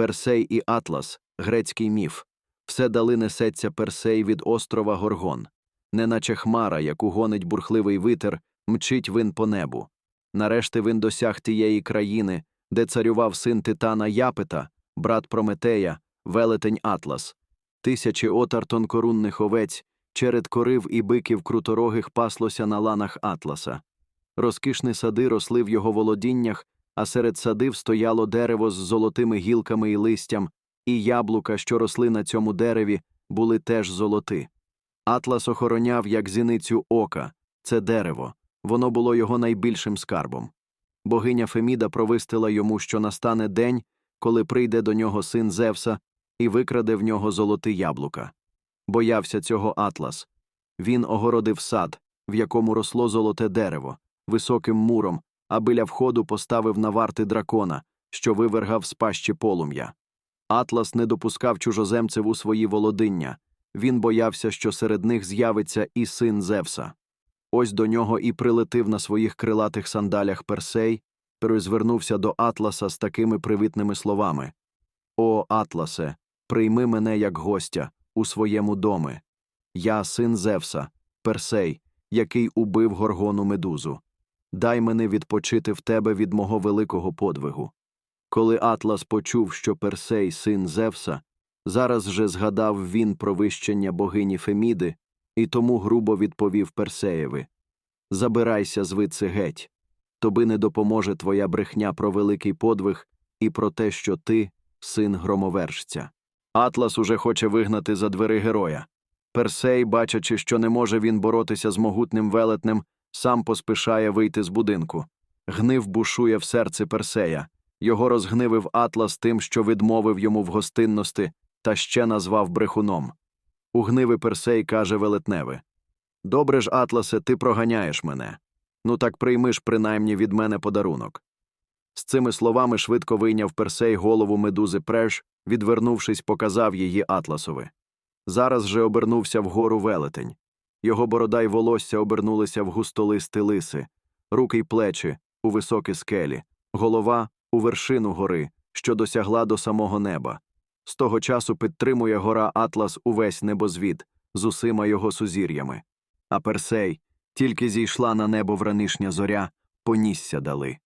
Персей і Атлас, грецький міф. Все дали несеться Персей від острова Горгон, неначе хмара, яку гонить бурхливий витер, мчить вин по небу. Нарешті він досяг тієї країни, де царював син Титана Япета, брат Прометея, велетень Атлас. Тисячі отар тонкорунних овець, черед корив і биків круторогих паслося на ланах Атласа. Розкішні сади росли в його володіннях, а серед садив стояло дерево з золотими гілками і листям, і яблука, що росли на цьому дереві, були теж золоти. Атлас охороняв, як зіницю ока, це дерево, воно було його найбільшим скарбом. Богиня Феміда провистила йому, що настане день, коли прийде до нього син Зевса і викраде в нього золоти яблука. Боявся цього Атлас. Він огородив сад, в якому росло золоте дерево, високим муром, а біля входу поставив на варти дракона, що вивергав з пащі полум'я. Атлас не допускав чужоземців у свої володиння. Він боявся, що серед них з'явиться і син Зевса. Ось до нього і прилетив на своїх крилатих сандалях Персей, перезвернувся до Атласа з такими привітними словами О, Атласе, прийми мене як гостя у своєму домі. Я син Зевса, Персей, який убив горгону медузу. Дай мене відпочити в тебе від мого великого подвигу. Коли Атлас почув, що Персей син Зевса, зараз же згадав він про вищення богині Феміди і тому грубо відповів Персеєві Забирайся звідси геть. Тобі не допоможе твоя брехня про великий подвиг і про те, що ти син громовержця. Атлас уже хоче вигнати за двери героя. Персей, бачачи, що не може він боротися з могутним велетнем, сам поспішає вийти з будинку. Гнив бушує в серці Персея. Його розгнивив Атлас тим, що відмовив йому в гостинності, та ще назвав брехуном. У гниви Персей каже велетневе Добре ж, Атласе, ти проганяєш мене. Ну так прийми ж принаймні від мене подарунок. З цими словами швидко вийняв Персей голову медузи Преж, відвернувшись, показав її Атласові. Зараз же обернувся вгору велетень. Його борода й волосся обернулися в густолисти лиси, руки й плечі у високі скелі, голова у вершину гори, що досягла до самого неба. З того часу підтримує гора Атлас увесь небозвід з усіма його сузір'ями. А Персей, тільки зійшла на небо вранишня зоря, понісся дали.